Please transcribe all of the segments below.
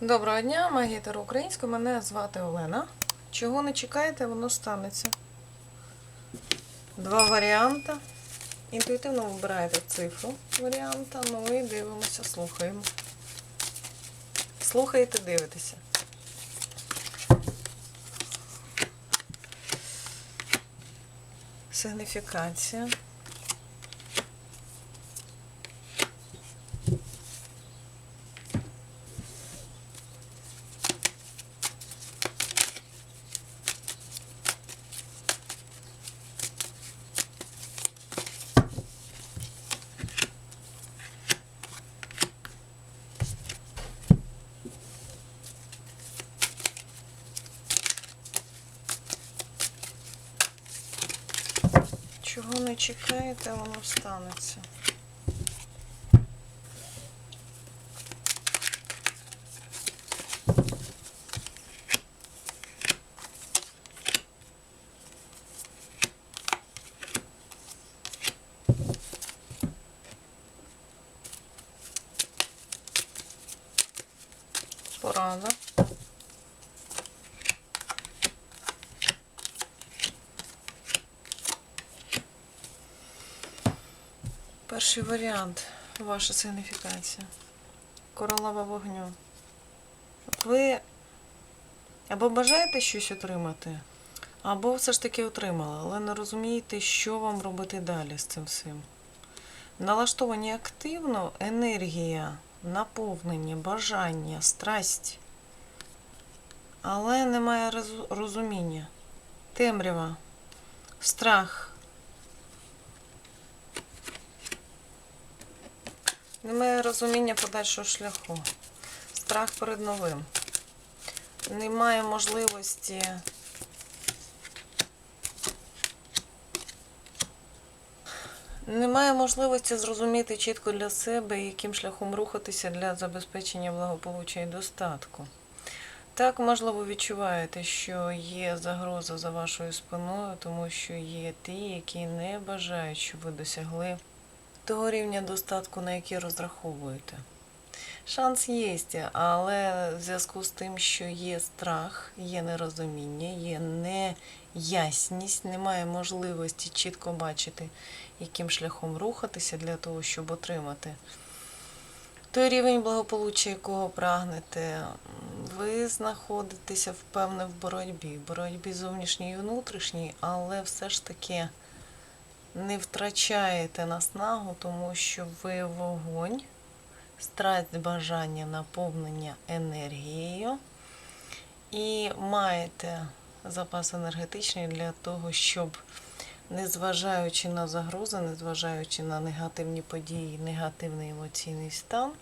Доброго дня, магітер українською. Мене звати Олена. Чого не чекаєте, воно станеться. Два варіанти. Інтуїтивно вибираєте цифру варіанта, ну і дивимося, слухаємо. Слухаєте, дивитеся. Сигніфікація. Чого не чекаєте, воно станеться. Порада. Перший варіант ваша сигніфікація. Королева вогню. Ви або бажаєте щось отримати, або все ж таки отримали, але не розумієте, що вам робити далі з цим всім. Налаштовані активно енергія, наповнення, бажання, страсть. Але немає розуміння. Темрява, страх. Немає розуміння подальшого шляху. Страх перед новим. Немає можливості Немає можливості зрозуміти чітко для себе, яким шляхом рухатися для забезпечення благополуччя і достатку. Так, можливо, відчуваєте, що є загроза за вашою спиною, тому що є ті, які не бажають, щоб ви досягли того рівня достатку, на який розраховуєте. Шанс є, але в зв'язку з тим, що є страх, є нерозуміння, є неясність, немає можливості чітко бачити, яким шляхом рухатися для того, щоб отримати той рівень благополуччя, якого прагнете, ви знаходитеся впевне в боротьбі, боротьбі зовнішній і внутрішній, але все ж таки не втрачаєте наснагу, тому що ви вогонь, страсть бажання наповнення енергією і маєте запас енергетичний для того, щоб, незважаючи на загрози, незважаючи на негативні події, негативний емоційний стан,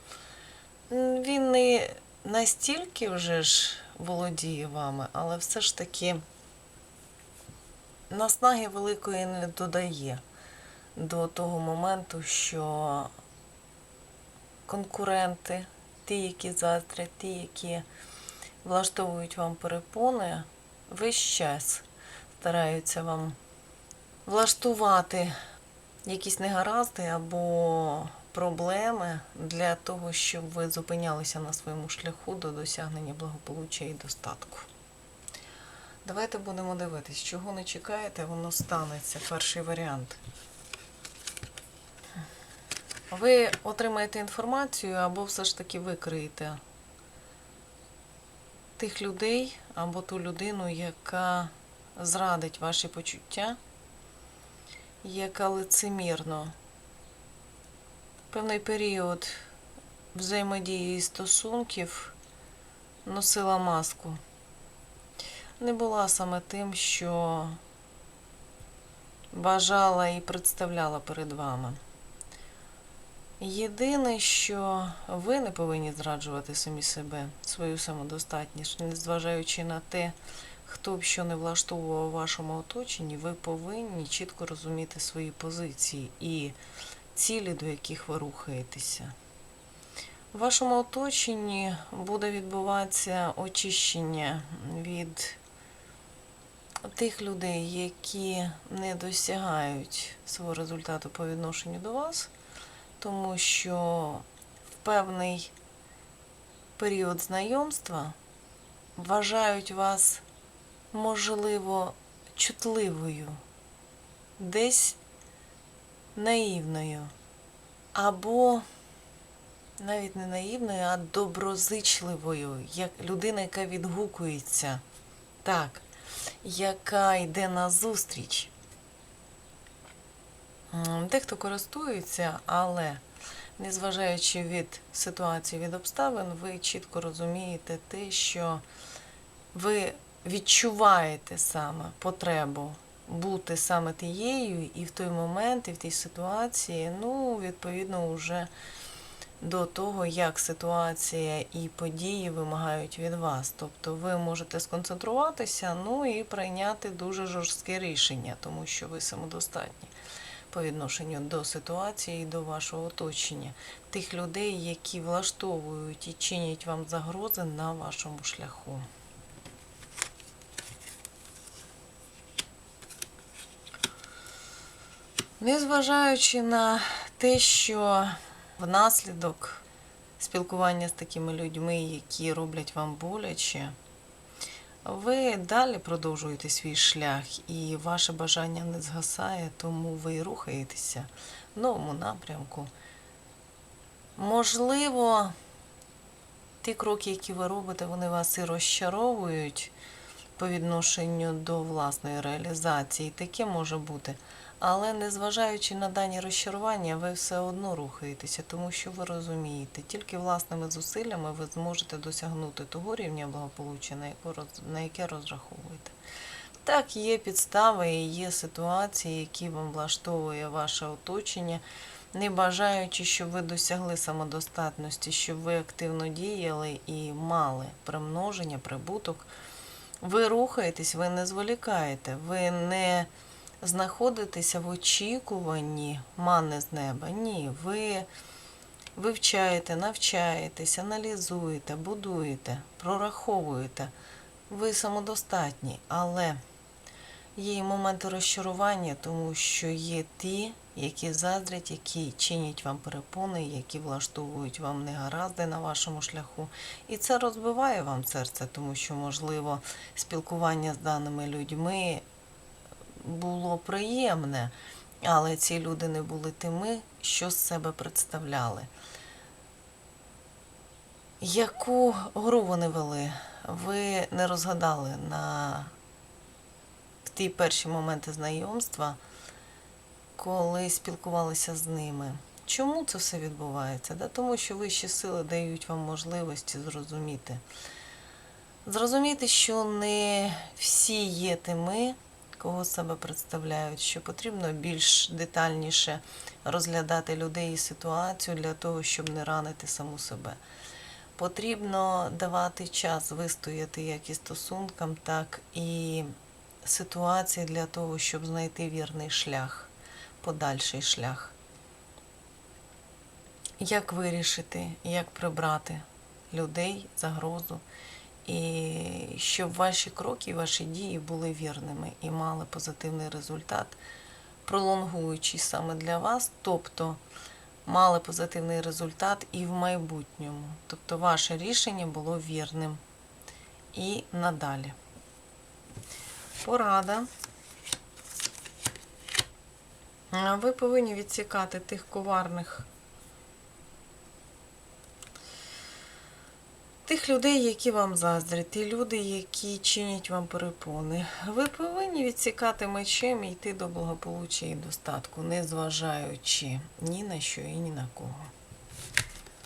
він не настільки вже ж володіє вами, але все ж таки наснаги великої не додає до того моменту, що конкуренти, ті, які заздрять, ті, які влаштовують вам перепони, весь час стараються вам влаштувати якісь негаразди або проблеми для того, щоб ви зупинялися на своєму шляху до досягнення благополуччя і достатку. Давайте будемо дивитись, чого не чекаєте, воно станеться. Перший варіант. Ви отримаєте інформацію або все ж таки викриєте тих людей або ту людину, яка зрадить ваші почуття, яка лицемірно певний період взаємодії і стосунків носила маску. Не була саме тим, що бажала і представляла перед вами. Єдине, що ви не повинні зраджувати самі себе, свою самодостатність, незважаючи на те, хто б що не влаштовував у вашому оточенні, ви повинні чітко розуміти свої позиції і цілі, до яких ви рухаєтеся. В вашому оточенні буде відбуватися очищення від тих людей, які не досягають свого результату по відношенню до вас, тому що в певний період знайомства вважають вас, можливо, чутливою, десь наївною, або навіть не наївною, а доброзичливою, як людина, яка відгукується, так, яка йде на зустріч. Дехто користується, але незважаючи від ситуації, від обставин, ви чітко розумієте те, що ви відчуваєте саме потребу бути саме тією, і в той момент, і в тій ситуації, ну, відповідно, вже до того, як ситуація і події вимагають від вас. Тобто ви можете сконцентруватися, ну і прийняти дуже жорстке рішення, тому що ви самодостатні по відношенню до ситуації і до вашого оточення, тих людей, які влаштовують і чинять вам загрози на вашому шляху. Незважаючи на те, що внаслідок спілкування з такими людьми, які роблять вам боляче, ви далі продовжуєте свій шлях, і ваше бажання не згасає, тому ви рухаєтеся в новому напрямку. Можливо, ті кроки, які ви робите, вони вас і розчаровують по відношенню до власної реалізації. Таке може бути. Але незважаючи на дані розчарування, ви все одно рухаєтеся, тому що ви розумієте, тільки власними зусиллями ви зможете досягнути того рівня благополуччя, на яке, розраховуєте. Так, є підстави і є ситуації, які вам влаштовує ваше оточення, не бажаючи, щоб ви досягли самодостатності, щоб ви активно діяли і мали примноження, прибуток. Ви рухаєтесь, ви не зволікаєте, ви не знаходитеся в очікуванні мани з неба. Ні, ви вивчаєте, навчаєтесь, аналізуєте, будуєте, прораховуєте. Ви самодостатні, але є і моменти розчарування, тому що є ті, які заздрять, які чинять вам перепони, які влаштовують вам негаразди на вашому шляху. І це розбиває вам серце, тому що, можливо, спілкування з даними людьми було приємне, але ці люди не були тими, що з себе представляли. Яку гру вони вели? Ви не розгадали на в ті перші моменти знайомства, коли спілкувалися з ними. Чому це все відбувається? Да? Тому що вищі сили дають вам можливості зрозуміти. Зрозуміти, що не всі є тими, кого себе представляють, що потрібно більш детальніше розглядати людей і ситуацію для того, щоб не ранити саму себе. Потрібно давати час вистояти як і стосункам, так і ситуації для того, щоб знайти вірний шлях, подальший шлях. Як вирішити, як прибрати людей, загрозу, і щоб ваші кроки, ваші дії були вірними і мали позитивний результат, пролонгуючий саме для вас, тобто мали позитивний результат і в майбутньому. Тобто ваше рішення було вірним і надалі. Порада. Ви повинні відсікати тих коварних Тих людей, які вам заздрять, ті люди, які чинять вам перепони. Ви повинні відсікати мечем і йти до благополуччя і достатку, не зважаючи ні на що і ні на кого.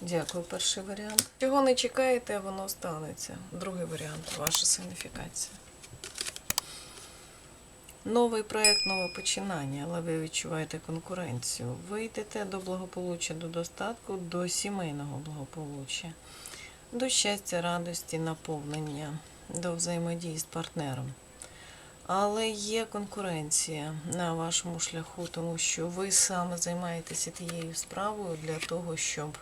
Дякую, перший варіант. Чого не чекаєте, воно станеться. Другий варіант ваша сигніфікація. Новий проєкт, нове починання, але ви відчуваєте конкуренцію. Ви йдете до благополуччя, до достатку, до сімейного благополуччя до щастя, радості, наповнення, до взаємодії з партнером. Але є конкуренція на вашому шляху, тому що ви саме займаєтеся тією справою для того, щоб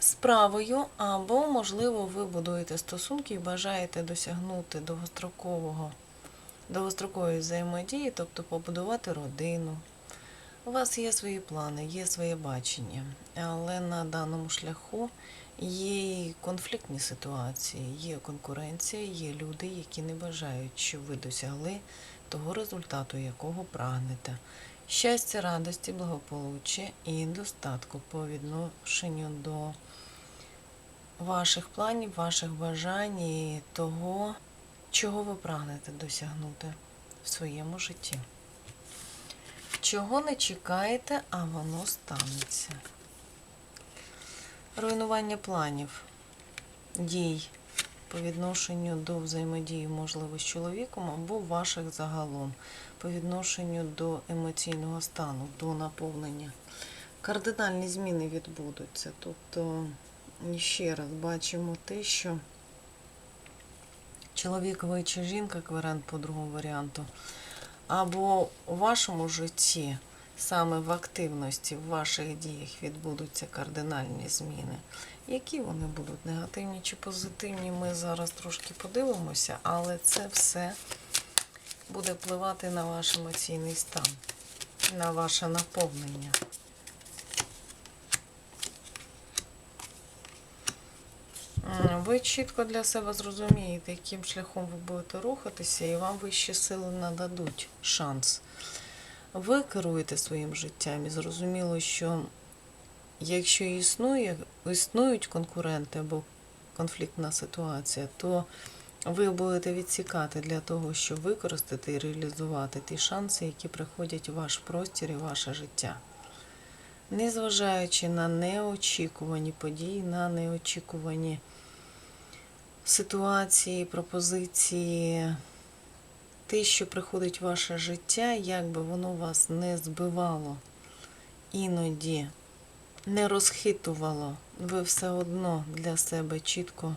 справою, або, можливо, ви будуєте стосунки і бажаєте досягнути довгострокового, довгострокової взаємодії, тобто побудувати родину. У вас є свої плани, є своє бачення, але на даному шляху є і конфліктні ситуації, є конкуренція, є люди, які не бажають, щоб ви досягли того результату, якого прагнете. Щастя, радості, благополуччя і достатку по відношенню до ваших планів, ваших бажань і того, чого ви прагнете досягнути в своєму житті. Чого не чекаєте, а воно станеться. Руйнування планів, дій по відношенню до взаємодії, можливо, з чоловіком або ваших загалом, по відношенню до емоційного стану, до наповнення. Кардинальні зміни відбудуться. Тобто, ще раз бачимо те, що чоловік ви чи жінка, як варіант по другому варіанту, або у вашому житті, саме в активності, в ваших діях відбудуться кардинальні зміни. Які вони будуть, негативні чи позитивні, ми зараз трошки подивимося, але це все буде впливати на ваш емоційний стан, на ваше наповнення. Ви чітко для себе зрозумієте, яким шляхом ви будете рухатися, і вам вищі сили нададуть шанс. Ви керуєте своїм життям і зрозуміло, що якщо існує, існують конкуренти або конфліктна ситуація, то ви будете відсікати для того, щоб використати і реалізувати ті шанси, які приходять у ваш простір і ваше життя. Незважаючи на неочікувані події, на неочікувані ситуації, пропозиції, те, що приходить в ваше життя, як би воно вас не збивало, іноді не розхитувало, ви все одно для себе чітко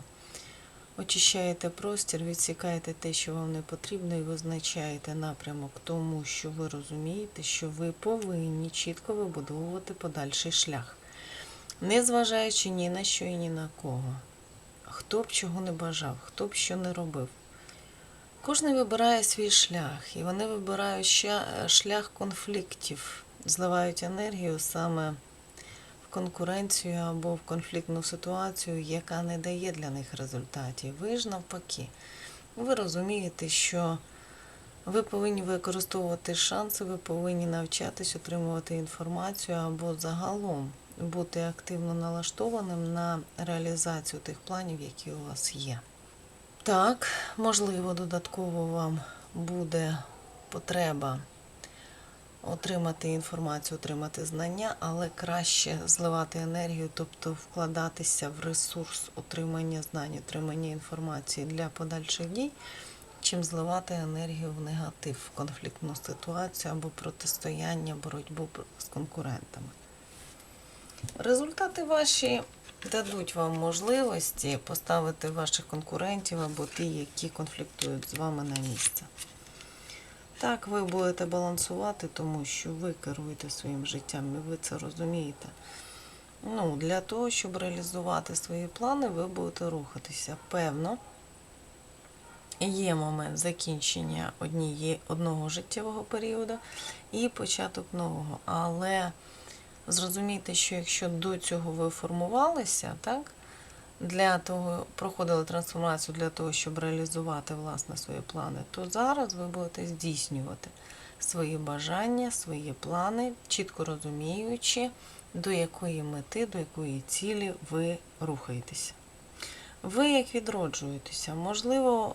очищаєте простір, відсікаєте те, що вам не потрібно, і визначаєте напрямок, тому що ви розумієте, що ви повинні чітко вибудовувати подальший шлях, незважаючи ні на що і ні на кого. Хто б чого не бажав, хто б що не робив. Кожен вибирає свій шлях, і вони вибирають ща- шлях конфліктів, зливають енергію саме в конкуренцію або в конфліктну ситуацію, яка не дає для них результатів. Ви ж навпаки. Ви розумієте, що ви повинні використовувати шанси, ви повинні навчатись отримувати інформацію або загалом бути активно налаштованим на реалізацію тих планів, які у вас є. Так, можливо, додатково вам буде потреба отримати інформацію, отримати знання, але краще зливати енергію, тобто вкладатися в ресурс отримання знань, отримання інформації для подальших дій, чим зливати енергію в негатив, в конфліктну ситуацію або протистояння, боротьбу з конкурентами. Результати ваші дадуть вам можливості поставити ваших конкурентів або ті, які конфліктують з вами на місце. Так, ви будете балансувати, тому що ви керуєте своїм життям, і ви це розумієте. Ну, для того, щоб реалізувати свої плани, ви будете рухатися. Певно, є момент закінчення однієї, одного життєвого періоду і початок нового. Але зрозумійте, що якщо до цього ви формувалися, так, для того, проходили трансформацію для того, щоб реалізувати власне свої плани, то зараз ви будете здійснювати свої бажання, свої плани, чітко розуміючи, до якої мети, до якої цілі ви рухаєтеся. Ви як відроджуєтеся, можливо,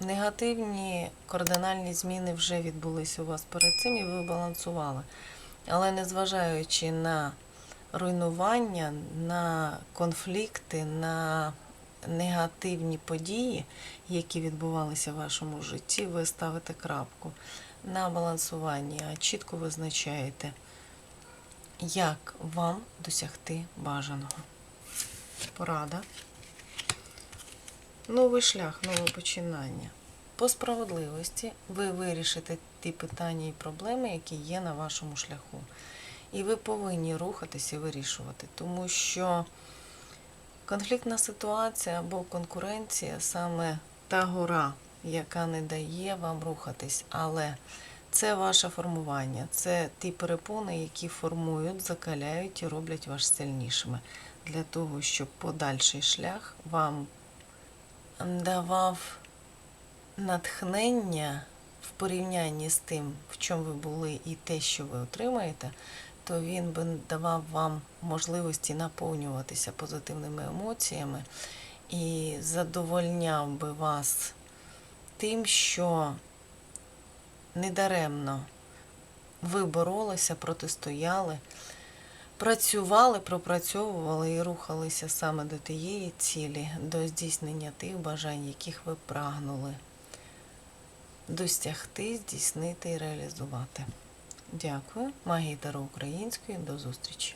негативні кардинальні зміни вже відбулися у вас перед цим і ви балансували. Але незважаючи на руйнування, на конфлікти, на негативні події, які відбувалися в вашому житті, ви ставите крапку на балансуванні, а чітко визначаєте, як вам досягти бажаного. Порада. Новий шлях, нове починання. По справедливості ви вирішите ті питання і проблеми, які є на вашому шляху. І ви повинні рухатися і вирішувати, тому що конфліктна ситуація або конкуренція саме та гора, яка не дає вам рухатись. Але Це ваше формування, це ті перепони, які формують, закаляють і роблять вас сильнішими для того, щоб подальший шлях вам давав натхнення в порівнянні з тим, в чому ви були, і те, що ви отримаєте, то він би давав вам можливості наповнюватися позитивними емоціями і задовольняв би вас тим, що недаремно ви боролися, протистояли, працювали, пропрацьовували і рухалися саме до тієї цілі, до здійснення тих бажань, яких ви прагнули досягти, здійснити і реалізувати. Дякую. Магія Таро Української. До зустрічі.